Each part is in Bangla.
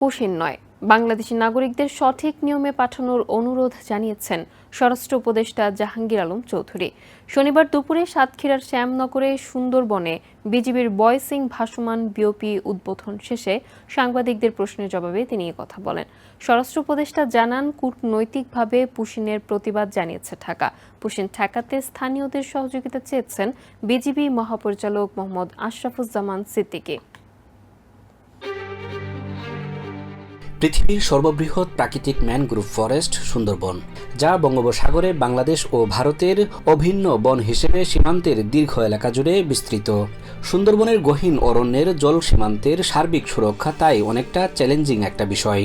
পুশিন নয়। বাংলাদেশি নাগরিকদের সঠিক নিয়মে পাঠানোর অনুরোধ জানিয়েছেন স্বরাষ্ট্র উপদেষ্টা জাহাঙ্গীর আলম চৌধুরী। শনিবার দুপুরে সাতক্ষীরার শ্যামনগরে সুন্দরবনে বিজিবির বয়সিং ভাসমান বিওপি উদ্বোধন শেষে সাংবাদিকদের প্রশ্নের জবাবে তিনি কথা বলেন। স্বরাষ্ট্র উপদেষ্টা জানান, কূটনৈতিকভাবে পুশিনের প্রতিবাদ জানিয়েছে ঢাকা। পুশিন ঠেকাতে স্থানীয়দের সহযোগিতা চেয়েছেন বিজিবি মহাপরিচালক মোহাম্মদ আশরাফুজ্জামান সিদ্দিকী। পৃথিবীর সর্ববৃহৎ প্রাকৃতিক ম্যানগ্রোভ ফরেস্ট সুন্দরবন, যা বঙ্গোপসাগরে বাংলাদেশ ও ভারতের অভিন্ন বন হিসেবে সীমান্তের দীর্ঘ এলাকা জুড়ে বিস্তৃত। সুন্দরবনের গহীন অরণ্যের জল সীমান্তের সার্বিক সুরক্ষা তাই অনেকটা চ্যালেঞ্জিং একটা বিষয়।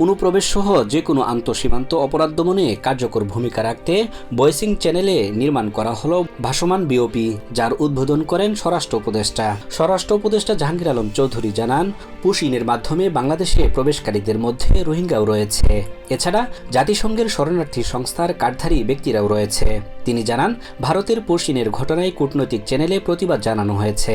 অনুপ্রবেশ সহ যে কোনো আন্তঃসীমান্ত অপরাধ দমনে কার্যকর ভূমিকা রাখতে বয়সিং চ্যানেলে নির্মাণ করা হলো ভাসমান বিওপি, যার উদ্বোধন করেন স্বরাষ্ট্র উপদেষ্টা। স্বরাষ্ট্র উপদেষ্টা জাহাঙ্গীর আলম চৌধুরী জানান, পুশিনের মাধ্যমে বাংলাদেশে প্রবেশকারীদের মধ্যে রোহিঙ্গাও রয়েছে। এছাড়া জাতিসংঘের শরণার্থী সংস্থার কার্ডধারী ব্যক্তিরাও রয়েছে। তিনি জানান, ভারতের পুশিনের ঘটনায় কূটনৈতিক চ্যানেলে প্রতিবাদ জানানো হয়েছে।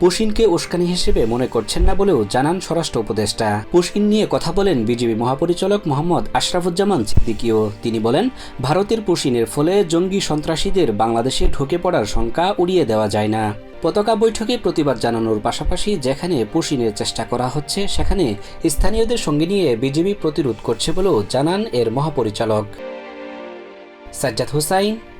পুশিনকে উস্কানি হিসেবে মনে করছেন না বলেও জানান স্বরাষ্ট্র উপদেষ্টা। পুশিন নিয়ে কথা বলেন বিজেপি মহাপরিচালক মোহাম্মদ আশরাফুজ্জামান সিদ্দিকিও। তিনি বলেন, ভারতের পুশিনের ফলে জঙ্গি সন্ত্রাসীদের বাংলাদেশে ঢুকে পড়ার শঙ্কা উড়িয়ে দেওয়া যায় না। পতাকা বৈঠকে প্রতিবাদ জানানোর পাশাপাশি যেখানে পুশিনের চেষ্টা করা হচ্ছে, সেখানে স্থানীয়দের সঙ্গে নিয়ে বিজেপি প্রতিরোধ করছে বলেও জানান এর মহাপরিচালক। Sajjad Hussain